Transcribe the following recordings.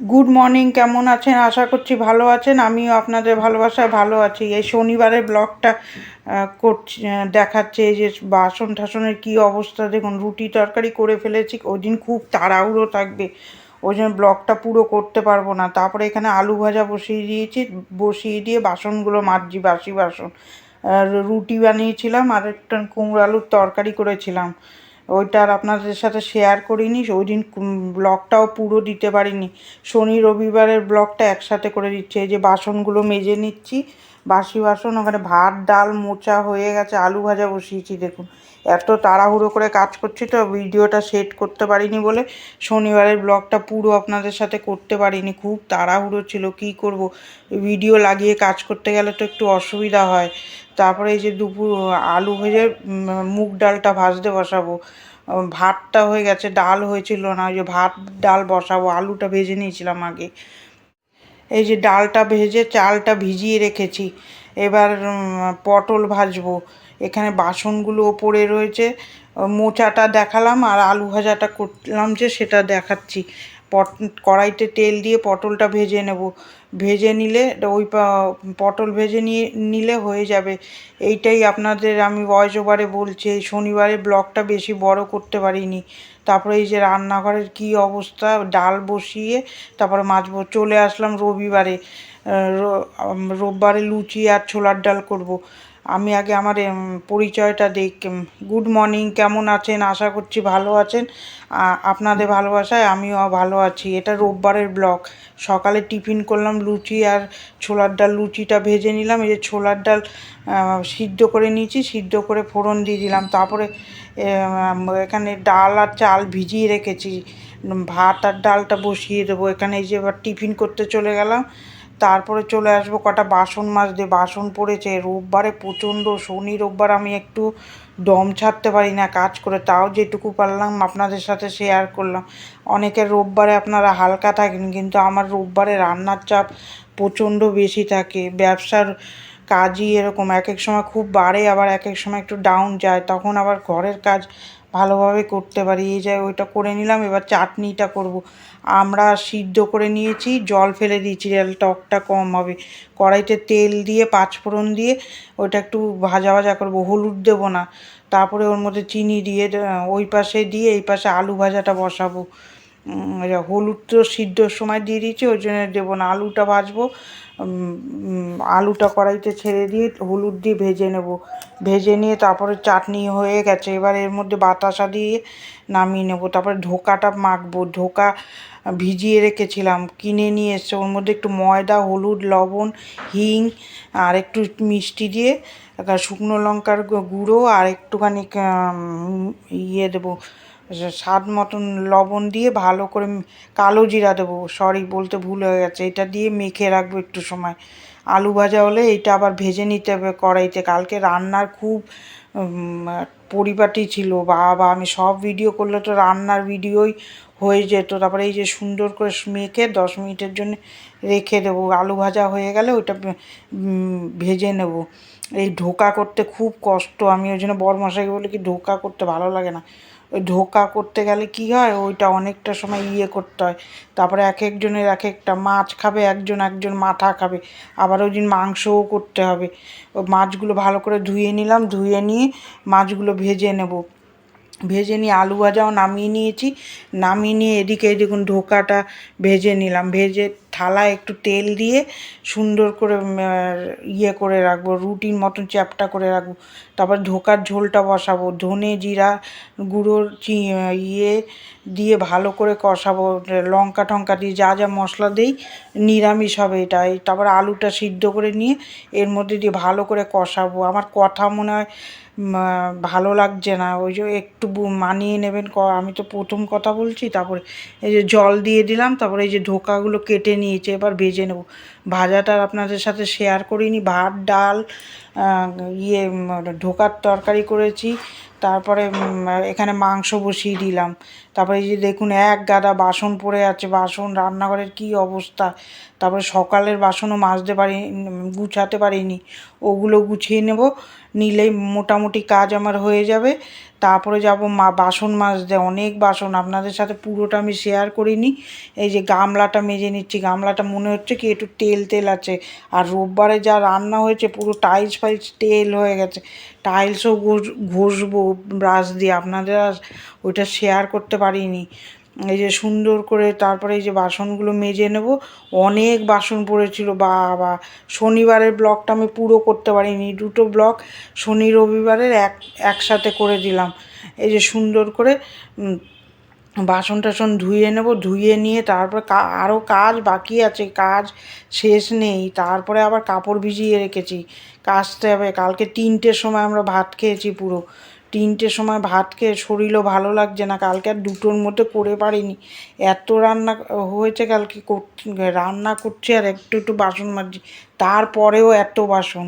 Good morning কেমন আছেন? আশা করছি ভালো আছেন। আমিও আপনাদের ভালোবাসায় ভালো আছি। এই শনিবারের ব্লগটা করছি দেখাচ্ছে এই যে বাসন টাসনের কী অবস্থা। দেখুন, রুটি তরকারি করে ফেলেছি। ওই দিন খুব তাড়াহুড়ো থাকবে। ওই জন্য ব্লগটা পুরো করতে পারব না। তারপরে এখানে আলু ভাজা বসিয়ে দিয়েছি। বসিয়ে দিয়ে বাসনগুলো মাজছি বাসি বাসন। আর রুটি বানিয়েছিলাম আর একটা কুমড়ো আলুর তরকারি করেছিলাম। ওইটা আর আপনাদের সাথে শেয়ার করিনি, ওই দিন ব্লগটাও পুরো দিতে পারিনি। শনি রবিবারের ব্লগটা একসাথে করে দিচ্ছি, এই যে বাসনগুলো মেজে নিচ্ছি, বাসি বাসন, ওখানে ভাত, ডাল, মোচা হয়ে গেছে, আলু ভাজা বসিয়েছি, দেখুন। এত তাড়াহুড়ো করে কাজ করছি তো, ভিডিওটা সেট করতে পারিনি বলে শনিবারের ব্লগটা পুরো আপনাদের সাথে করতে পারিনি। খুব তাড়াহুড়ো ছিল, কি করব? ভিডিও লাগিয়ে কাজ করতে গেলে তো একটু অসুবিধা হয়। তারপরে এই যে দুপুর, আলু ভেজে মুগ ডালটা ভাজতে বসাবো। ভাতটা হয়ে গেছে, ডাল হয়েছিল না, ওই যে ভাত, ডাল বসাবো, আলুটা ভেজে নিয়েছিলাম আগে। এই যে ডালটা ভেজে, চালটা ভিজিয়ে রেখেছি। এবার পটল ভাজবো। এখানে বাসনগুলো ওপরে রয়েছে। মোচাটা দেখালাম আর আলু ভাজাটা করলাম যে সেটা দেখাচ্ছি। পট, কড়াইতে তেল দিয়ে পটলটা ভেজে নেব। ভেজে নিলে ওই পটল ভেজে নিয়ে, নিলে হয়ে যাবে। এইটাই আপনাদের আমি ভয়েস ওভারে বলছি, এই শনিবারে ব্লগটা বেশি বড় করতে পারিনি। তারপরে এই যে রান্নাঘরের কি অবস্থা, ডাল বসিয়ে, তারপরে মাছ চলে আসলাম রবিবারে। রোববারে লুচি আর ছোলার ডাল করব। আমি আগে আমার পরিচয়টা দেখ গুড মর্নিং কেমন আছেন? আশা করছি ভালো আছেন। আপনাদের ভালোবাসায় আমিও ভালো আছি। এটা রোববারের ব্লক সকালে টিফিন করলাম লুচি আর ছোলার ডাল, লুচিটা ভেজে নিলাম। এই যে ছোলার ডাল সিদ্ধ করে নিয়েছি, সিদ্ধ করে ফোড়ন দিয়ে দিলাম। তারপরে এখানে ডাল আর চাল ভিজিয়ে রেখেছি। ভাত আর ডালটা বসিয়ে দেবো। এখানে এই যে এবার টিফিন করতে চলে গেলাম। তারপরে চলে আসব কটা বাসন মাজতে। বাসন পড়েছে, রোববারে প্রচণ্ড শনি, রোববার আমি একটু দম ছাড়তে পারি না কাজ করে, তাও যেটুকু পারলাম আপনাদের সাথে শেয়ার করলাম। অনেকের রোববারে আপনারা হালকা থাকেন, কিন্তু আমার রোববারে রান্নার চাপ প্রচণ্ড বেশি থাকে। ব্যবসার কাজই এরকম এক এক সময় খুব বাড়ে, আবার এক এক সময় একটু ডাউন যায়, তখন আবার ঘরের কাজ ভালোভাবে করতে পারি। এই যায় ওইটা করে নিলাম, এবার চাটনিটা করব। আমরা সিদ্ধ করে নিয়েছি, জল ফেলে দিয়েছি টকটা কম হবে। কড়াইতে তেল দিয়ে, পাঁচফোড়ন দিয়ে ওইটা একটু ভাজা ভাজা করব, হলুদ দেবো না। তারপরে ওর মধ্যে চিনি দিয়ে ওই পাশে দিয়ে এই পাশে আলু ভাজাটা বসাবো। যে হলুদ তো সিদ্ধর সময় দিয়ে দিয়েছি, ওই জন্য দেবো না। আলুটা ভাজবো আলুটা কড়াইতে ছেড়ে দিয়ে হলুদ দিয়ে ভেজে নেব। ভেজে নিয়ে তারপরে চাটনি হয়ে গেছে, এবার এর মধ্যে বাতাসা দিয়ে নামিয়ে নেব। তারপরে ধোকাটা মাখবো ধোকা ভিজিয়ে রেখেছিলাম, কিনে নিয়ে এসছে। ওর মধ্যে একটু ময়দা, হলুদ, লবণ, হিং, আর একটু মিষ্টি দিয়ে শুকনো লঙ্কার গুঁড়ো, আর একটুখানি ইয়ে দেবো স্বাদ মতন লবণ দিয়ে ভালো করে কালো জিরা দেবো। সরি, বলতে ভুল হয়ে গেছে। এটা দিয়ে মেখে রাখব একটু সময়। আলু ভাজা হলে এটা আবার ভেজে নিতে হবে কড়াইতে। কালকে রান্নার খুব পরিপাটি ছিল। বাবা, আমি সব ভিডিও করলে তো রান্নার ভিডিওই হয়ে যেত। তারপরে এই যে সুন্দর করে মেখে দশ মিনিটের জন্য রেখে দেবো। আলু ভাজা হয়ে গেলে ওইটা ভেজে নেব। এই ঢোকা করতে খুব কষ্ট। আমি ওই জন্য বরমশাইকে বলি কি, ঢোকা করতে ভালো লাগে না। ধোকা করতে গেলে কি হয়? ওইটা অনেকটা সময় ইয়ে করতে হয়। তারপরে এক একজনের এক একটা মাছ খাবে, একজন একজন মাথা খাবে। আবার ওই দিন মাংসও করতে হবে। মাছগুলো ভালো করে ধুয়ে নিলাম, ধুয়ে নিয়ে মাছগুলো ভেজে নেব। ভেজে নিয়ে আলু ভাজাও নামিয়ে নিয়েছি। নামিয়ে নিয়ে এদিকে দেখুন ধোকাটা ভেজে নিলাম। ভেজে থালায় একটু তেল দিয়ে সুন্দর করে ইয়ে করে রাখব, রুটির মতন চ্যাপটা করে রাখব। তারপর ঢোকার ঝোলটা বসাবো, ধনে জিরা গুঁড়োর ইয়ে দিয়ে ভালো করে কষাবো। লঙ্কা টঙ্কা দিয়ে যা যা মশলা দেই, নিরামিষ হবে এটা। তারপর আলুটা সিদ্ধ করে নিয়ে এর মধ্যে দিয়ে ভালো করে কষাবো। আমার কথা মনে হয় ভালো লাগছে না। ওই যে একটু মানিয়ে নেবেন, ক- আমি তো প্রথম কথা বলছি, তারপরে এই যে জল দিয়ে দিলাম, তারপরে এই যে ধোকাগুলো কেটে নিয়েছে, এবার ভেজে নেব। ভাজাটা আপনাদের সাথে শেয়ার করিনি, ভাত, ডাল ইয়ে ঢোকার তরকারি করেছি, তারপরে এখানে মাংস বসিয়ে দিলাম। তারপরে এই যে দেখুন, এক গাদা বাসন পড়ে আছে, বাসন, রান্নাঘরের কি অবস্থা? তারপরে সকালের বাসনও মাজতে পারি গুছাতে পারিনি, ওগুলো গুছিয়ে নেব। নিলেই মোটামুটি কাজ আমার হয়ে যাবে। তারপরে যাব মা, বাসন মাজতে, অনেক বাসন। আপনাদের সাথে পুরোটা আমি শেয়ার করিনি। এই যে গামলাটা মেজে নিচ্ছি। গামলাটা মনে হচ্ছে কি একটু তেল তেল আছে। আর রোববারে যা রান্না হয়েছে, পুরো টাইলস ফাইলস তেল হয়ে গেছে। টাইলসও ঘষবো, ব্রাশ দিয়ে। আপনাদের আর ওইটা শেয়ার করতে পারিনি। এই যে সুন্দর করে তারপরে এই যে বাসনগুলো মেজে নেব। অনেক বাসন পড়েছিল। বাবা, শনিবারের ব্লগটা আমি পুরো করতে পারিনি। দুটো ব্লগ শনি রবিবারের এক, একসাথে করে দিলাম। এই যে সুন্দর করে বাসন টাসন ধুয়ে নেব। ধুয়ে নিয়ে তারপর আরও কাজ বাকি আছে। কাজ শেষ নেই। তারপরে আবার কাপড় ভিজিয়ে রেখেছি। কাচতে হবে কালকে তিনটের সময় আমরা ভাত খেয়েছি পুরো। তিনটের সময় ভাত খেয়ে শরীরও ভালো লাগছে না। কালকে আর দুটোর মধ্যে করে পারিনি। এত রান্না হয়েছে কালকে রান্না করছি আর একটু একটু বাসন মাজছি। তারপরেও এত বাসন।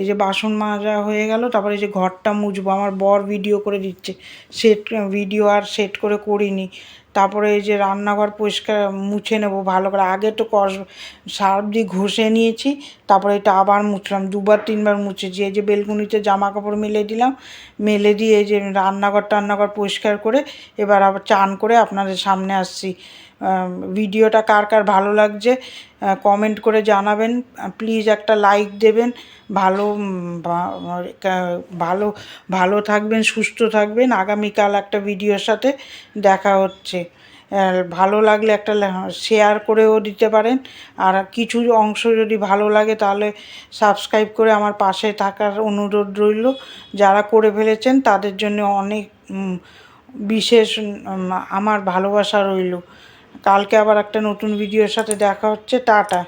এই যে বাসন মাজা হয়ে গেল, তারপরে এই যে ঘরটা মুজবো আমার বর ভিডিও করে দিচ্ছে। সেট ভিডিও আর সেট করে করিনি। তারপরে এই যে রান্নাঘর পরিষ্কার মুছে নেব ভালো করে। আগে তো কষ সার্ফ দিয়ে ঘষে নিয়েছি, তারপরে এটা আবার মুছলাম, দুবার তিনবার মুছেছি। এই যে বেলকুনিতে জামা কাপড় মেলে দিলাম, মেলে দিয়ে এই যে রান্নাঘর টান্নাঘর পরিষ্কার করে এবার আবার চান করে আপনাদের সামনে আসছি। ভিডিওটা কার কার ভালো লাগছে কমেন্ট করে জানাবেন। প্লিজ একটা লাইক দেবেন। ভালো ভালো ভালো থাকবেন, সুস্থ থাকবেন। আগামীকাল একটা ভিডিওর সাথে দেখা হচ্ছে। ভালো লাগলে একটা শেয়ার করেও দিতে পারেন। আর কিছু অংশ যদি ভালো লাগে তাহলে সাবস্ক্রাইব করে আমার পাশে থাকার অনুরোধ রইল। যারা করে ফেলেছেন তাদের জন্য অনেক বিশেষ আমার ভালোবাসা রইল। কালকে আবার একটা নতুন ভিডিওর সাথে দেখা হচ্ছে। টাটা।